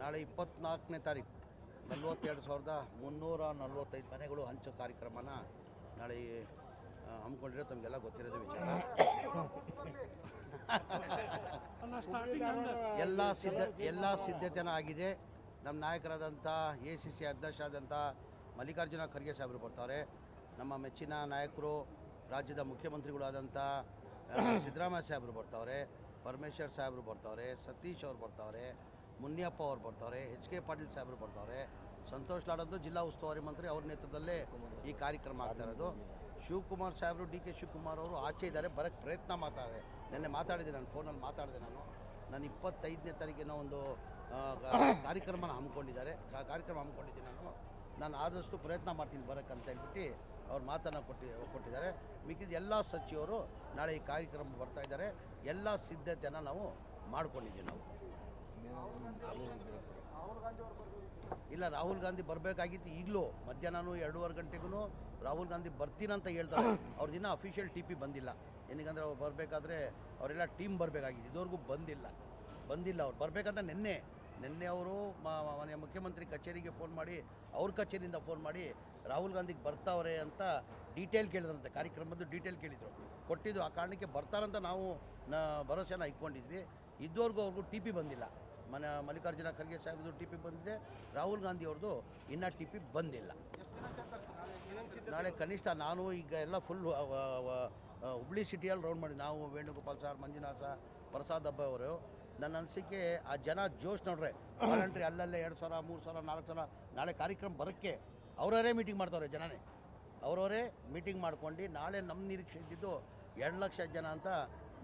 ನಾಳೆ ಇಪ್ಪತ್ನಾಲ್ಕನೇ ತಾರೀಕು ನಲ್ವತ್ತೆರಡು ಸಾವಿರದ ಮುನ್ನೂರ ನಲ್ವತ್ತೈದು ಮನೆಗಳು ಹಂಚೋ ಕಾರ್ಯಕ್ರಮನ ನಾಳೆ ಹಮ್ಮಿಕೊಂಡಿರೋ ತಮಗೆಲ್ಲ ಗೊತ್ತಿರೋದು ವಿಚಾರ. ಎಲ್ಲ ಸಿದ್ಧ ಎಲ್ಲ ಸಿದ್ಧತೆನ ಆಗಿದೆ. ನಮ್ಮ ನಾಯಕರಾದಂಥ ಎ ಸಿ ಸಿ ಅಧ್ಯಕ್ಷರಾದಂಥ ಮಲ್ಲಿಕಾರ್ಜುನ ಖರ್ಗೆ ಸಾಹೇಬರು ಬರ್ತಾರೆ. ನಮ್ಮ ಮೆಚ್ಚಿನ ನಾಯಕರು, ರಾಜ್ಯದ ಮುಖ್ಯಮಂತ್ರಿಗಳಾದಂಥ ಸಿದ್ದರಾಮಯ್ಯ ಸಾಹೇಬರು ಬರ್ತಾವ್ರೆ ಪರಮೇಶ್ವರ್ ಸಾಹೇಬರು ಬರ್ತಾವ್ರೆ ಸತೀಶ್ ಅವ್ರು ಬರ್ತಾವ್ರೆ ಮುನಿಯಪ್ಪ ಅವ್ರು ಬರ್ತಾವ್ರೆ ಎಚ್ ಕೆ ಪಾಟೀಲ್ ಸಾಹೇಬರು ಬರ್ತಾವ್ರೆ ಸಂತೋಷ್ ಲಾಡದ್ದು ಜಿಲ್ಲಾ ಉಸ್ತುವಾರಿ ಮಂತ್ರಿ, ಅವ್ರ ನೇತೃತ್ವದಲ್ಲೇ ಈ ಕಾರ್ಯಕ್ರಮ ಆಗ್ತಾ ಇರೋದು. ಶಿವಕುಮಾರ್ ಸಾಹೇಬರು, ಡಿ ಕೆ ಶಿವಕುಮಾರ್ ಅವರು ಆಚೆ ಇದ್ದಾರೆ ಬರೋಕ್ಕೆ ಪ್ರಯತ್ನ ಮಾಡ್ತಾರೆ. ನಿನ್ನೆ ಮಾತಾಡಿದೆ ನಾನು, ಫೋನಲ್ಲಿ ಮಾತಾಡಿದೆ ನಾನು. ನಾನು ಇಪ್ಪತ್ತೈದನೇ ತಾರೀಕಿನ ಒಂದು ಕಾರ್ಯಕ್ರಮನ ಹಮ್ಮಿಕೊಂಡಿದ್ದಾರೆ. ಕಾರ್ಯಕ್ರಮ ಹಮ್ಮಿಕೊಂಡಿದ್ದೀನಿ ನಾನು. ನಾನು ಆದಷ್ಟು ಪ್ರಯತ್ನ ಮಾಡ್ತೀನಿ ಬರೋಕ್ಕಂತ ಹೇಳ್ಬಿಟ್ಟು ಅವ್ರು ಮಾತನ್ನು ಕೊಟ್ಟಿ, ಕೊಟ್ಟಿದ್ದಾರೆ. ಮಿಕ್ಕಿದ ಎಲ್ಲ ಸಚಿವರು ನಾಳೆ ಈ ಕಾರ್ಯಕ್ರಮ ಬರ್ತಾ ಇದ್ದಾರೆ. ಎಲ್ಲ ಸಿದ್ಧತೆಯನ್ನು ನಾವು ಮಾಡ್ಕೊಂಡಿದ್ದೀವಿ ನಾವು. ಇಲ್ಲ, ರಾಹುಲ್ ಗಾಂಧಿ ಬರಬೇಕಾಗಿತ್ತು ಈಗಲೂ. ಮಧ್ಯಾಹ್ನ ಎರಡೂವರೆ ಗಂಟೆಗೂ ರಾಹುಲ್ ಗಾಂಧಿ ಬರ್ತೀನಂತ ಹೇಳ್ತಾರೆ. ಅವ್ರ ದಿನ ಅಫಿಷಿಯಲ್ ಟಿ ಪಿ ಬಂದಿಲ್ಲ. ಏನಕ್ಕಂದ್ರೆ ಅವ್ರು ಬರಬೇಕಾದ್ರೆ ಅವರೆಲ್ಲ ಟೀಮ್ ಬರಬೇಕಾಗಿತ್ತು. ಇದುವರೆಗೂ ಬಂದಿಲ್ಲ. ಬಂದಿಲ್ಲ, ಅವ್ರು ಬರಬೇಕಂತ ನಿನ್ನೆ. ನಿನ್ನೆ ಅವರು ಮನೆ ಮುಖ್ಯಮಂತ್ರಿ ಕಚೇರಿಗೆ ಫೋನ್ ಮಾಡಿ, ಅವ್ರ ಕಚೇರಿಯಿಂದ ಫೋನ್ ಮಾಡಿ, ರಾಹುಲ್ ಗಾಂಧಿಗೆ ಬರ್ತಾವ್ರೆ ಅಂತ ಡೀಟೇಲ್ ಕೇಳಿದ್ರಂತೆ, ಕಾರ್ಯಕ್ರಮದ್ದು ಡೀಟೇಲ್ ಕೇಳಿದರು. ಕೊಟ್ಟಿದ್ದು ಆ ಕಾರಣಕ್ಕೆ ಬರ್ತಾರಂತ ನಾವು ನ, ಭರವಸೆನ ಇಟ್ಕೊಂಡಿದ್ವಿ. ಇದುವರೆಗೂ ಅವ್ರಿಗೂ ಟಿ ಪಿ ಬಂದಿಲ್ಲ. ಮನೆ, ಮಲ್ಲಿಕಾರ್ಜುನ ಖರ್ಗೆ ಸಾಹೇಬ್ದು ಟಿ ಪಿ ಬಂದಿದೆ, ರಾಹುಲ್ ಗಾಂಧಿ ಅವ್ರದ್ದು ಇನ್ನೂ ಟಿ ಪಿ ಬಂದಿಲ್ಲ. ನಾಳೆ ಕನಿಷ್ಠ ನಾನು ಈಗ ಎಲ್ಲ ಫುಲ್ ಹುಬ್ಳಿ ಸಿಟಿಯಲ್ಲಿ ರೌಂಡ್ ಮಾಡಿ, ನಾವು ವೇಣುಗೋಪಾಲ್ ಸಾರ್, ಮಂಜುನಾಥ ಪ್ರಸಾದ್ ಹಬ್ಬ ಅವರು ನನ್ನ ಅನಿಸಿಕೆ ಆ ಜನ ಜೋಶ್ ನೋಡ್ರೆ ವಾಲಂಟ್ರಿ ಅಲ್ಲಲ್ಲೇ ಎರಡು ಸಾವಿರ ಮೂರು ಸಾವಿರ ನಾಲ್ಕು ಸಾವಿರ ನಾಳೆ ಕಾರ್ಯಕ್ರಮ ಬರೋಕ್ಕೆ ಅವರವರೇ ಮೀಟಿಂಗ್ ಮಾಡ್ತಾವ್ರೆ ಜನನೇ. ಅವರವರೇ ಮೀಟಿಂಗ್ ಮಾಡ್ಕೊಂಡು ನಾಳೆ ನಮ್ಮ ನಿರೀಕ್ಷೆ ಇದ್ದಿದ್ದು ಎರಡು ಲಕ್ಷ ಜನ ಅಂತ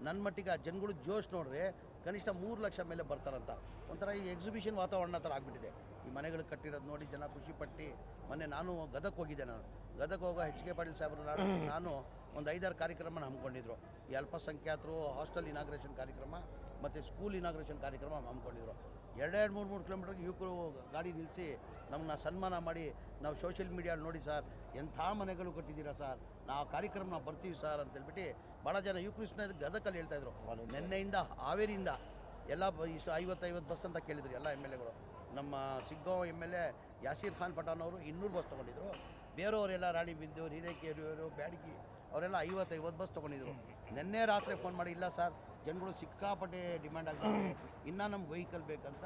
ನನ್ನ ಮಟ್ಟಿಗೆ ಆ ಜನಗಳು ಜೋಶ್ ನೋಡ್ರೆ ಕನಿಷ್ಠ ಮೂರು ಲಕ್ಷ ಮೇಲೆ ಬರ್ತಾರಂತ. ಒಂಥರ ಈ ಎಕ್ಸಿಬಿಷನ್ ವಾತಾವರಣ ಥರ ಆಗಿಬಿಟ್ಟಿದೆ. ಈ ಮನೆಗಳು ಕಟ್ಟಿರೋದು ನೋಡಿ ಜನ ಖುಷಿ ಪಟ್ಟು ಮೊನ್ನೆ ನಾನು ಗದಕ್ಕೆ ಹೋಗಿದ್ದೆ ನಾನು. ಗದಕ್ಕೆ ಹೋಗೋ ಎಚ್ ಕೆ ಪಾಟೀಲ್ ಸಾಹೇಬರು ನಾನು ನಾನು ಒಂದು ಐದಾರು ಕಾರ್ಯಕ್ರಮನ ಹಮ್ಮಿಕೊಂಡಿದ್ರು. ಈ ಅಲ್ಪಸಂಖ್ಯಾತರು ಹಾಸ್ಟೆಲ್ ಇನಾಗ್ರೇಷನ್ ಕಾರ್ಯಕ್ರಮ ಮತ್ತು ಸ್ಕೂಲ್ ಇನಾಗ್ರೇಷನ್ ಕಾರ್ಯಕ್ರಮ ಹಮ್ಮಿಕೊಂಡಿದ್ರು. ಎರಡೆರಡು ಮೂರು ಮೂರು ಕಿಲೋಮೀಟರ್ಗೆ ಯುವಕರು ಗಾಡಿ ನಿಲ್ಲಿಸಿ ನಮ್ಮನ್ನ ಸನ್ಮಾನ ಮಾಡಿ, ನಾವು ಸೋಷಿಯಲ್ ಮೀಡಿಯಲ್ಲಿ ನೋಡಿ ಸರ್, ಎಂಥ ಮನೆಗಳು ಕಟ್ಟಿದ್ದೀರಾ ಸರ್, ನಾವು ಕಾರ್ಯಕ್ರಮ ನಾವು ಬರ್ತೀವಿ ಸರ್ ಅಂತ ಹೇಳ್ಬಿಟ್ಟು ಭಾಳ ಜನ ಯುವಕೃಷ್ಣ ಗದಕಲ್ಲಿ ಹೇಳ್ತಾ ಇದ್ರು. ನಿನ್ನೆಯಿಂದ, ಹಾವೇರಿಯಿಂದ ಎಲ್ಲ ಇಷ್ಟು ಐವತ್ತೈವತ್ತು ಬಸ್ ಅಂತ ಕೇಳಿದ್ರು ಎಲ್ಲ ಎಂ ಎಲ್ ಎಗಳು. ನಮ್ಮ ಸಿಗ್ಗೋ M L A Yasir Khan Pathan ಅವರು ಇನ್ನೂರು ಬಸ್ ತೊಗೊಂಡಿದ್ರು. ಬೇರೆಯವರೆಲ್ಲ ರಾಣಿ ಬಿಂದು ಹಿರೇಕೆರೂರು ಬ್ಯಾಡಗಿ ಅವರೆಲ್ಲ ಐವತ್ತು ಐವತ್ತು ಬಸ್ ತೊಗೊಂಡಿದ್ರು. ನಿನ್ನೆ ರಾತ್ರಿ ಫೋನ್ ಮಾಡಿ, ಇಲ್ಲ ಸರ್ ಜನಗಳು ಸಿಕ್ಕಾಪಟ್ಟೆ ಡಿಮ್ಯಾಂಡ್ ಆಗಿದೆ ಇನ್ನೂ ನಮ್ಗೆ ವೆಹಿಕಲ್ ಬೇಕಂತ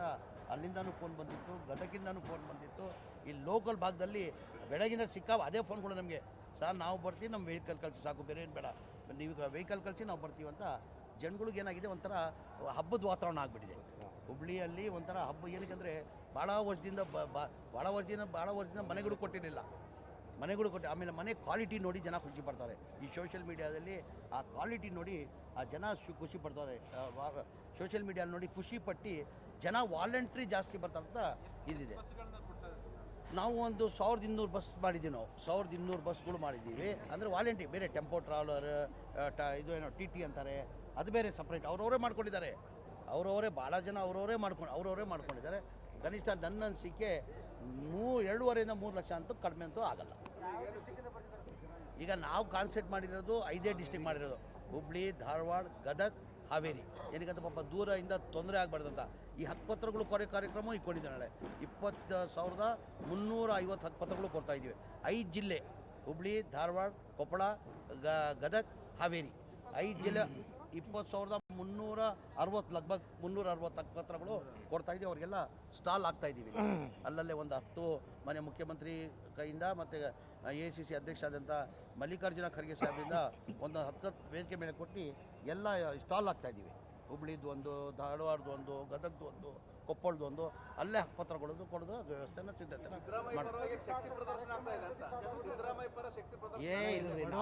ಅಲ್ಲಿಂದನೂ ಫೋನ್ ಬಂದಿತ್ತು, ಗದಗಿಂದನೂ ಫೋನ್ ಬಂದಿತ್ತು. ಇಲ್ಲಿ ಲೋಕಲ್ ಭಾಗದಲ್ಲಿ ಬೆಳಗಿಂದ ಸಿಕ್ಕಾ ಅದೇ ಫೋನ್ಗಳು ನಮಗೆ. ಸರ್ ನಾವು ಬರ್ತೀವಿ ನಮ್ಮ ವೆಹಿಕಲ್ ಕಳಿಸಿ, ಸಾಕು, ಬೇರೆ ಏನು ಬೇಡ. ನೀವು ವೆಹಿಕಲ್ ಕಳಿಸಿ, ನಾವು ಬರ್ತೀವಿ ಅಂತ ಜನಗಳಿಗೆ ಏನಾಗಿದೆ, ಒಂಥರ ಹಬ್ಬದ ವಾತಾವರಣ ಆಗಿಬಿಟ್ಟಿದೆ. ಹುಬ್ಳಿಯಲ್ಲಿ ಒಂಥರ ಹಬ್ಬ ಏನಕ್ಕೆ ಅಂದರೆ ಭಾಳ ವರ್ಷದಿಂದ ಬ- ಭಾಳ ವರ್ಷದಿಂದ ಭಾಳ ವರ್ಷದಿಂದ ಮನೆಗಳು ಕೊಟ್ಟಿರಲಿಲ್ಲ. ಮನೆಗಳು ಕೊಟ್ಟು, ಆಮೇಲೆ ಮನೆ ಕ್ವಾಲಿಟಿ ನೋಡಿ ಜನ ಖುಷಿ ಪಡ್ತಾರೆ. ಈ ಸೋಷಿಯಲ್ ಮೀಡಿಯಾದಲ್ಲಿ ಆ ಕ್ವಾಲಿಟಿ ನೋಡಿ ಆ ಜನ ಖುಷಿ ಪಡ್ತಾರೆ. ಸೋಷಿಯಲ್ ಮೀಡಿಯಾದಲ್ಲಿ ನೋಡಿ ಖುಷಿ ಪಟ್ಟು ಜನ ವಾಲಂಟ್ರಿ ಜಾಸ್ತಿ ಬರ್ತಾರಂತ ಇದಿದೆ ನಾವು ಒಂದು ಸಾವಿರದ ಇನ್ನೂರು ಬಸ್ ಮಾಡಿದ್ದೀವಿ ನಾವು. ಸಾವಿರದ ಇನ್ನೂರು ಬಸ್ಗಳು ಮಾಡಿದ್ದೀವಿ. ಅಂದರೆ ವಾಲಂಟ್ರಿ ಬೇರೆ ಟೆಂಪೋ ಟ್ರಾವೆಲರ್ ಟ, ಇದು ಏನೋ ಟಿ ಟಿ ಅಂತಾರೆ. ಅದು ಬೇರೆ ಸಪ್ರೇಟ್ ಅವ್ರವರೇ ಮಾಡ್ಕೊಂಡಿದ್ದಾರೆ. ಅವರವರೇ, ಭಾಳ ಜನ ಅವರವರೇ ಮಾಡ್ಕೊಂಡು ಅವರವರೇ ಮಾಡ್ಕೊಂಡಿದ್ದಾರೆ. ಕನಿಷ್ಠ ನನ್ನ ಅನಿಸಿಕೆ ಮೂ ಎರಡೂವರೆಯಿಂದ ಮೂರು ಲಕ್ಷ ಅಂತೂ ಕಡಿಮೆ ಅಂತೂ ಆಗಲ್ಲ. ಈಗ ನಾವು ಕಾನ್ಸೆಪ್ಟ್ ಮಾಡಿರೋದು ಐದೇ ಡಿಸ್ಟಿಕ್ ಮಾಡಿರೋದು. ಹುಬ್ಳಿ, ಧಾರವಾಡ, ಗದಗ, ಹಾವೇರಿ. ಏನಕ್ಕಂತ ಪಾಪ ದೂರದಿಂದ ತೊಂದರೆ ಆಗಬಾರ್ದಂತ ಈ ಹಕ್ಕುಪತ್ರಗಳು ಕೊರೆ ಕಾರ್ಯಕ್ರಮ ಇಟ್ಕೊಂಡಿದ್ದೆ ನಾಳೆ. ಇಪ್ಪತ್ತು ಸಾವಿರದ ಮುನ್ನೂರ ಐವತ್ತು ಹಕ್ಕುಪತ್ರಗಳು ಕೊಡ್ತಾ ಇದ್ದೀವಿ. ಐದು ಜಿಲ್ಲೆ, ಹುಬ್ಳಿ, ಧಾರವಾಡ, ಕೊಪ್ಪಳ ಗದಗ್, ಹಾವೇರಿ. ಐದು ಜಿಲ್ಲೆ ಇಪ್ಪತ್ತು ಸಾವಿರದ ಮುನ್ನೂರ ಅರವತ್ತು ಲಗ್ಭಗ್ ಮುನ್ನೂರ ಅರವತ್ತು ಪತ್ರಗಳು ಕೊಡ್ತಾ ಇದ್ದೀವಿ. ಅವರಿಗೆಲ್ಲ ಸ್ಟಾಲ್ ಆಗ್ತಾ ಇದ್ದೀವಿ. ಅಲ್ಲಲ್ಲೇ ಒಂದು ಹತ್ತು ಮನೆ ಮುಖ್ಯಮಂತ್ರಿ ಕೈಯಿಂದ ಮತ್ತು ಎ ಸಿ ಸಿ ಅಧ್ಯಕ್ಷ ಆದಂಥ ಮಲ್ಲಿಕಾರ್ಜುನ ಖರ್ಗೆ ಸಾಹೇಬರಿಂದ ಒಂದು ಹತ್ತು ವೇದಿಕೆ ಮೇಲೆ ಕೊಟ್ಟು ಎಲ್ಲ ಸ್ಟಾಲ್ ಆಗ್ತಾ ಇದ್ದೀವಿ. ಹುಬ್ಳಿದ್ದು ಒಂದು ಧಾರವಾಡದು ಒಂದು ಗದಗ್ದು ಒಂದು ಕೊಪ್ಪಳದು ಒಂದು ಅಲ್ಲೇ ಪತ್ರಗಳದ್ದು ಕೊಡೋದು ಅದು ವ್ಯವಸ್ಥೆನ ಸಿದ್ಧತೆ ಏ ಇಲ್ಲ